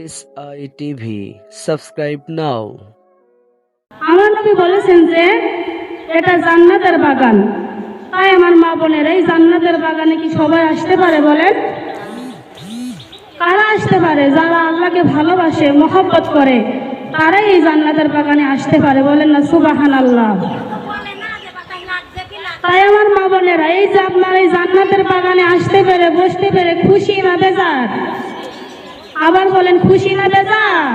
SI TV subscribe নাও আমার নবী বলেছেন যে, এটা জান্নাতের বাগান। তাই আমার মা বোনের এই জান্নাতের বাগানে কি সবাই আসতে পারে বলেন? কারা আসতে পারে? যারা আল্লাহকে ভালোবাসে, মহব্বত করে, তারাই এই জান্নাতের বাগানে আসতে পারে বলেন না? সুবাহান আল্লাহ তাই আমার মা বোনেরা, এই যে আপনার এই জান্নাতের বাগানে আসতে পেরে, বসতে পেরে খুশি না, বেজার? আবার বলেন, খুশি না বেজার?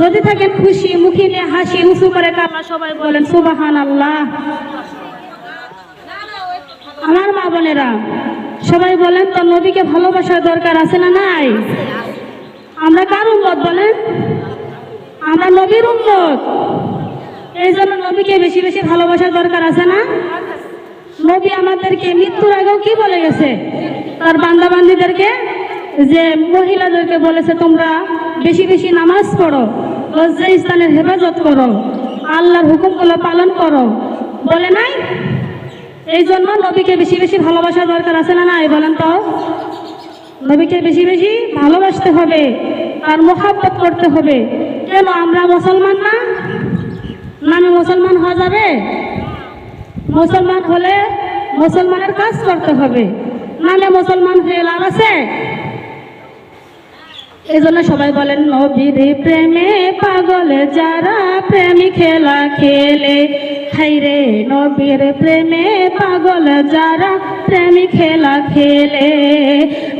যদি থাকেন খুশি, মুখে নিয়ে হাসি, উঁচু করে কাপা, সবাই বলেন সুবাহান আল্লাহ আমার মা বোনেরা, সবাই বলেন তো, নবীকে ভালোবাসার দরকার আছে না নাই? আমরা কার উম্মত বলেন? আমরা নবীর উম্মত। এই জন্য নবীকে বেশি বেশি ভালোবাসার দরকার আছে না? নবী আমাদেরকে মৃত্যুর আগেও কি বলে গেছে? তার বান্দা বান্দিদেরকে যে মহিলাদেরকে বলেছে, তোমরা বেশি বেশি নামাজ পড়ো, লজ্জা স্থানের হেফাজত করো, আল্লাহর হুকুমগুলো পালন করো। বলে নাই? এই জন্য নবীকে বেশি বেশি ভালোবাসার দরকার আছে না নাই, বলেন তো? নবীকে বেশি বেশি ভালোবাসতে হবে আর মোহাব্বত করতে হবে। কেন, আমরা মুসলমান না? নামে মুসলমান হওয়া যাবে? মুসলমান হলে মুসলমানের কাজ করতে হবে। নামে মুসলমান হয়ে লাভ আছে? এই জন্য সবাই বলেন, নবীর প্রেমে পাগল যারা প্রেমী খেলা খেলে। হাইরে নবীর প্রেমে পাগল যারা প্রেমী খেলা খেলে।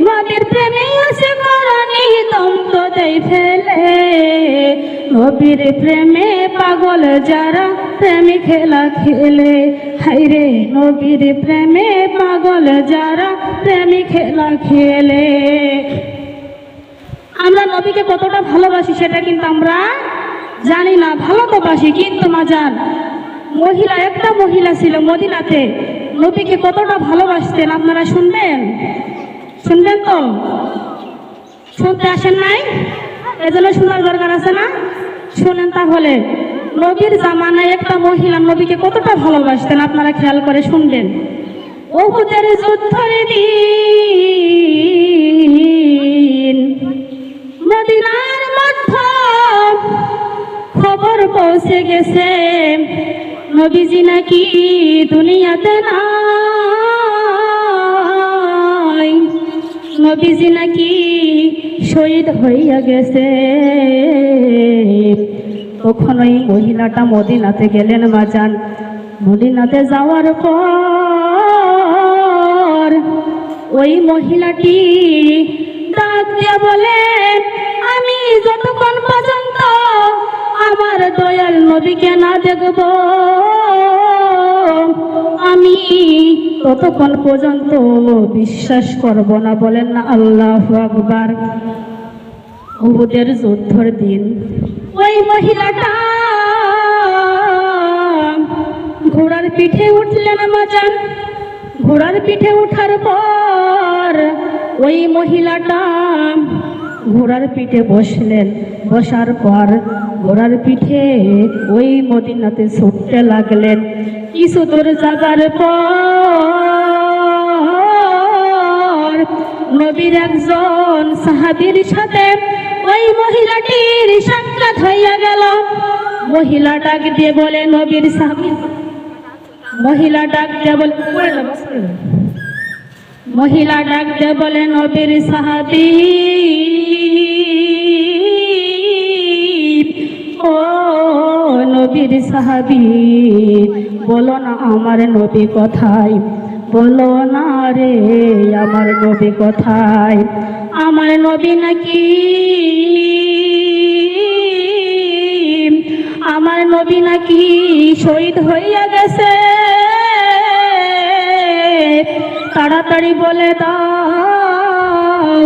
নবীর প্রেমে আছে করানি দম তো দেই ফেলে। নবীর প্রেমে পাগল যারা প্রেমী খেলা খেলে। হাইরে নবীর প্রেমে পাগল যারা প্রেমী খেলা খেলে। আমরা নবীকে কতটা ভালোবাসি সেটা কিন্তু আমরা জানি না, ভালো তো বাসি, কিন্তু মাজান মহিলা, একটা মহিলা ছিল মদিনাতে, নবীকে কতটা ভালোবাসতেন আপনারা শুনবেন? শুনবেন তো? শুনতে আসেন নাই? এজন্য শোনার দরকার আছে না? শুনেন তাহলে, নবীর জামানায় একটা মহিলা নবীকে কতটা ভালোবাসতেন আপনারা খেয়াল করে শুনবেন? ওহুদের যুদ্ধের দিন মদিনার মধ্যে খবর পৌঁছে গেছে। নবীজি নাকি দুনিয়াতে নাই। নবীজি নাকি শহীদ হইয়া গেছে। তখন ওই মহিলাটা মদিনাতে গেলেন মাজান মদিনাতে যাওয়ার পর ওই মহিলাটি ডাক দিয়ে বলে, আমি যতক্ষণ পর্যন্ত আমার দয়াল নবীকে না দেখব, আমি ততক্ষণ পর্যন্ত বিশ্বাস করব না। বলেন না আল্লাহ আকবার। উহুদের যুদ্ধর দিন। ওই মহিলাটা ঘোড়ার পিঠে উঠলেন মাজান। ঘোড়ার পিঠে উঠার পর ওই মহিলাটা ঘোড়ার পিঠে বসলেন। বসার পর ঘোড়ার পিঠে ওই মদিনাতে ছুটতে লাগলেন। কিছু দূর যাবার পর নবীর একজন সাহাবীর সাথে ওই মহিলাটির সাক্ষাৎ হইয়া গেল। মহিলা ডাক দিয়ে বলে, নবীর সাহাবী মহিলা ডাক দিয়ে বলে মহিলা ডাক দিয়ে বলে, নবীর সাহাবি, ও নবীর সাহাবি, বলো না আমার নবী কোথায়? বলো না রে, আমার নবী কোথায়? আমার নবী নাকি? আমার নবী নাকি শহীদ হইয়া গেছে? তাড়াতাড়ি বলে দাও,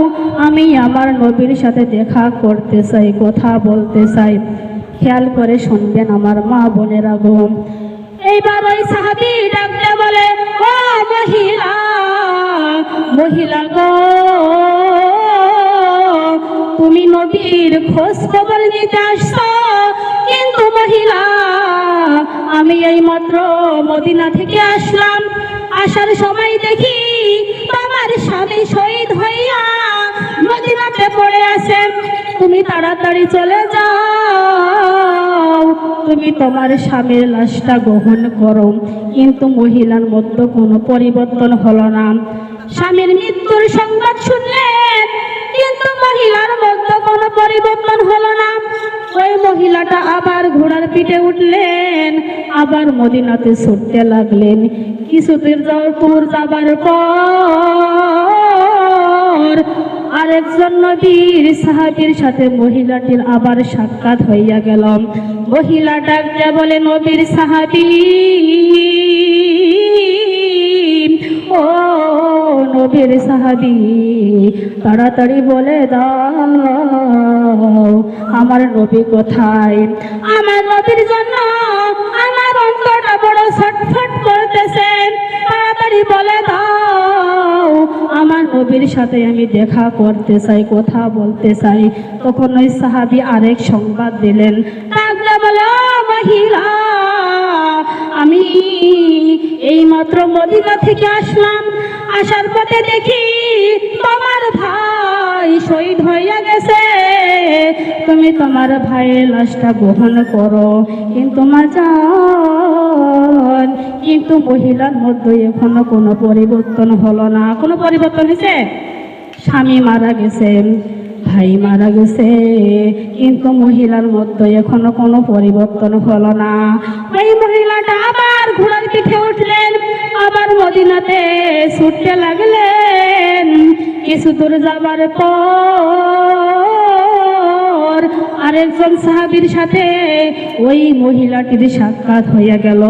আমি আমার নবীর সাথে দেখা করতে চাই, কথা বলতে চাই। খেয়াল করে শুনবেন আমার মা বোনেরা গো। এইবার ওই সাহাবি ডাকতে বলে, ও মহিলা মহিলা গো, তুমি নবীর খোঁজ খবর নিতে আসছো? কিন্তু মহিলা, আমি এই মাত্র মদিনা থেকে আসলাম। আসার সময় দেখি তোমার স্বামী শহীদ হইয়া মদিনাতে পড়ে আছে। তুমি তাড়াতাড়ি চলে যাও। তুমি তোমার স্বামীর লাশটা গ্রহণ করো। কিন্তু মহিলার মধ্যে কোনো পরিবর্তন হলো না। স্বামীর মৃত্যুর সংবাদ কিন্তু মহিলার মধ্যে কোনো পরিবর্তন হলো না। ওই মহিলাটা আবার ঘোড়ার পিঠে উঠলেন, আবার মদিনাতে ছুটতে লাগলেন। কিছুদিন দূর যাবার পর আরেকজন নবীর সাহাবীর সাথে মহিলাটির আবার সাক্ষাৎ হইয়া গেল। মহিলা ডাকতে বলে, নবীর সাহাবি, ও নবীর সাহাবী, তাড়াতাড়ি বলে দাও, আমার নবী কোথায়? আমার নবীর জন্য আমার অন্তরটা বড় ছটফট করতেছে। তাড়াতাড়ি বলে দাও, আমার নবীর সাথে আমি দেখা করতে চাই, কথা বলতে চাই। তখন ওই সাহাবি আরেক সংবাদ দিলেন। বলে, "ও মহিলা আমি এই মাত্র মদিনা থেকে আসলাম। আসার পথে দেখি তোমার ভাই শহীদ হইয়া গেছে। তুমি তোমার ভাইয়ের লাশটা গ্রহণ করো। কিন্তু মাজান কিন্তু মহিলার মধ্যে এখনও কোনো পরিবর্তন হলো না। কোনো পরিবর্তন হয়েছে স্বামী মারা গেছে ভাই মারা গেছে। কিন্তু মহিলার মধ্যে এখনও কোনো পরিবর্তন হলো না। ওই মহিলাটা আবার ঘোড়ার পিঠে উঠলেন, আবার মদিনাতে ছুটতে লাগলেন। কিছু দূর যাবার পর আরেকজন সাহাবীর সাথে ওই মহিলাটির সাক্ষাৎ হইয়া গেল।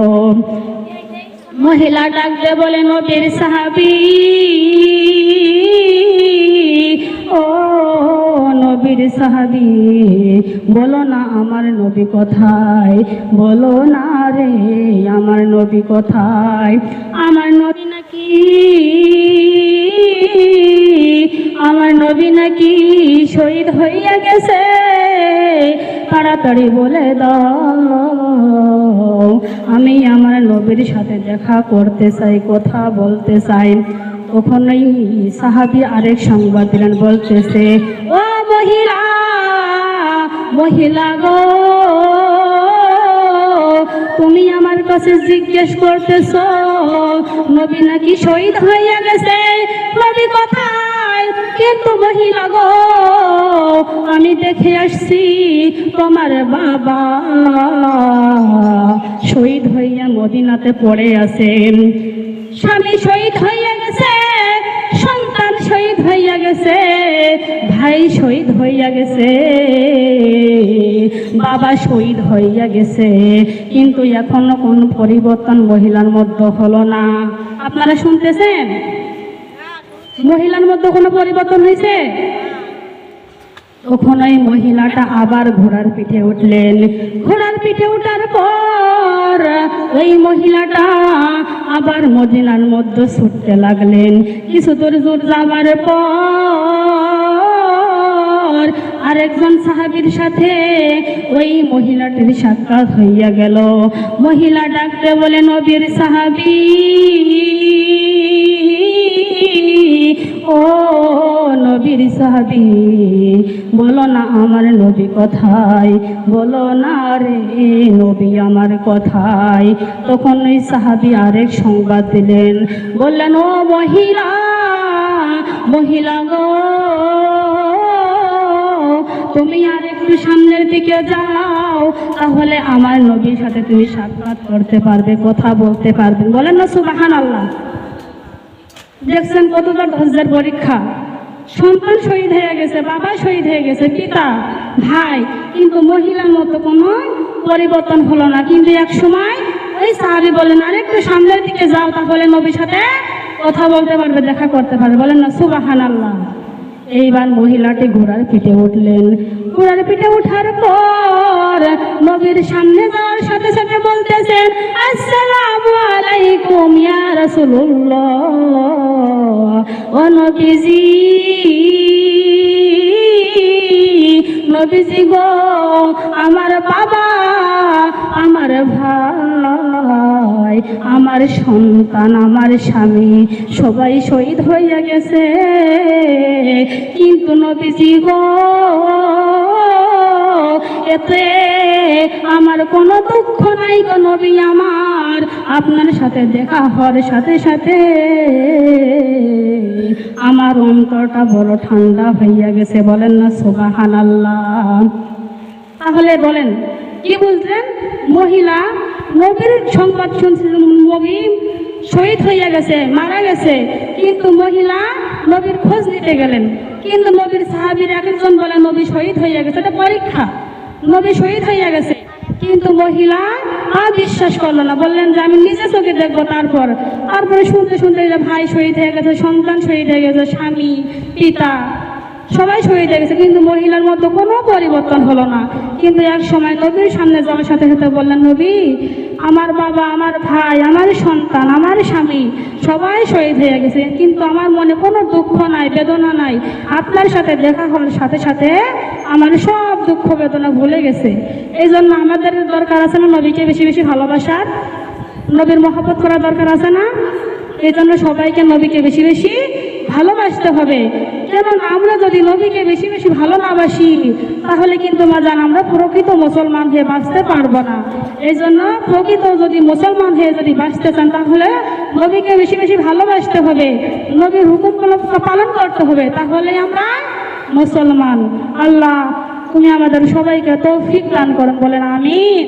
মহিলা ডাকতে বলে, নবীর সাহাবি সাহাবি, বলো না আমার নবী কোথায়? বলো না রে আমার নবী কোথায়? আমার নবী নাকি? আমার নবী নাকি শহীদ হইয়া গেছে? তাড়াতাড়ি বলে দাও। আমি আমার নবীর সাথে দেখা করতে চাই, কথা বলতে চাই। তখন ওই সাহাবি আরেক সংবাদ দিলেন, বলতেছে, ও মহিলা মহিলা গো তুমি আমার কাছে জিজ্ঞেস করতেছ, নবী নাকি শহীদ হইয়া গেছে? নবী কোথায়? কিন্তু মহিলা গো আমি দেখে আসছি তোমার বাবা শহীদ হইয়া মদিনাতে পড়ে আছেন। স্বামী শহীদ হইয়া হইয়া গেছে, ভাই শহীদ হইয়া গেছে, বাবা শহীদ হইয়া গেছে। কিন্তু এখনও কোনো পরিবর্তন মহিলার মধ্যে হলো না। আপনারা শুনতেছেন? মহিলার মধ্যে কোনো পরিবর্তন হয়েছে তখন ওই মহিলাটা আবার ঘোড়ার পিঠে উঠলেন। ঘোড়ার পিঠে উঠার পর ওই মহিলাটা আবার মদিনার মধ্যে ছুটতে লাগলেন। কিছু দূর দূর যাবার পর আরেকজন সাহাবীর সাথে ওই মহিলাটির সাক্ষাৎ হইয়া গেল। মহিলা ডাকতে বলে, নবীর সাহাবী, ও নবীর সাহাবি। বলো না আমার নবী কোথায়? বলো না রে নবী আমার কোথায়? তখন ওই সাহাবি আরেক সংবাদ দিলেন। বললেন, ও মহিলা মহিলা গো, তুমি আর একটু সামনের দিকে যাও, তাহলে আমার নবীর সাথে তুমি সাক্ষাৎ করতে পারবে, কথা বলতে পারবে। বলেন না সুবাহান আল্লাহ দেখছেন কতটা ধৈর্যের পরীক্ষা? সন্তান শহীদ হয়ে গেছে, বাবা শহীদ হয়ে গেছে, পিতা, ভাই। কিন্তু মহিলার মতো কোনো পরিবর্তন হলো না। কিন্তু এক সময় ওই সাহাবি বলেন আর একটু সামনের দিকে যাও, তাহলে নবীর সাথে কথা বলতে পারবে, দেখা করতে পারবে। বলেন না সুবাহান আল্লাহ এইবার মহিলাটি ঘোড়ার পিঠে উঠলেন। ঘোড়ার পিঠে ওঠার পর নবীর সামনে যাওয়ার সাথে সাথে বলতেছেন আসসালামু আলাইকুম ইয়া রাসূলুল্লাহ। ও নবীজি নবীজি গো, আমার বাবা, আমার ভাই, আমার সন্তান, আমার স্বামী, সবাই শহীদ হইয়া গেছে। কিন্তু নবীজি গো এতে আমার কোনো দুঃখ নাই গো নবী আমার। আপনার সাথে দেখা হওয়ার সাথে সাথে আমার অন্তরটা বড় ঠান্ডা হইয়া গেছে। বলেন না আল্লাহ তাহলে বলেন, কি বলছেন? মহিলা, নবীর সংবাদ শুনছিল নবী শহীদ হইয়া গেছে, মারা গেছে। কিন্তু মহিলা নবীর খোঁজ নিতে গেলেন। কিন্তু নবীর সাহাবীর এক একজন বলে নবী শহীদ হইয়া গেছে, এটা পরীক্ষা। নবী শহীদ হইয়া গেছে। কিন্তু মহিলা আর বিশ্বাস করল না। বললেন যে, আমি নিজে চোখে দেখব তারপর। তারপরে শুনতে শুনতে যে, ভাই শহীদ হয়ে গেছে, সন্তান শহীদ হয়ে গেছে, স্বামী, পিতা, সবাই শহীদ হয়ে গেছে। কিন্তু মহিলার মতো কোনো পরিবর্তন হলো না। কিন্তু এক সময় নবীর সামনে যাওয়ার সাথে সাথে বললেন, নবী, আমার বাবা, আমার ভাই, আমার সন্তান, আমার স্বামী সবাই শহীদ হয়ে গেছে। কিন্তু আমার মনে কোনো দুঃখ নাই, বেদনা নাই। আপনার সাথে দেখা হওয়ার সাথে সাথে আমার সব দুঃখ বেদনা ভুলে গেছে। এই জন্য আমাদের দরকার আছে না নবীকে বেশি বেশি ভালোবাসার? নবীর মহব্বত করা দরকার আছে না? এই জন্য সবাইকে নবীকে বেশি বেশি ভালোবাসতে হবে। কেননা আমরা যদি নবীকে বেশি বেশি ভালো না বাসি, তাহলে কিন্তু মাজান আমরা প্রকৃত মুসলমান হয়ে বাঁচতে পারব না। এই জন্য প্রকৃত যদি মুসলমান হয়ে যদি বাঁচতে চান, তাহলে নবীকে বেশি বেশি ভালোবাসতে হবে। নবীর হুকুমগুলো পালন করতে হবে, তাহলে আমরা মুসলমান। আল্লাহ তুমি আমাদের সবাইকে তৌফিক দান করেন বলেন আমিন।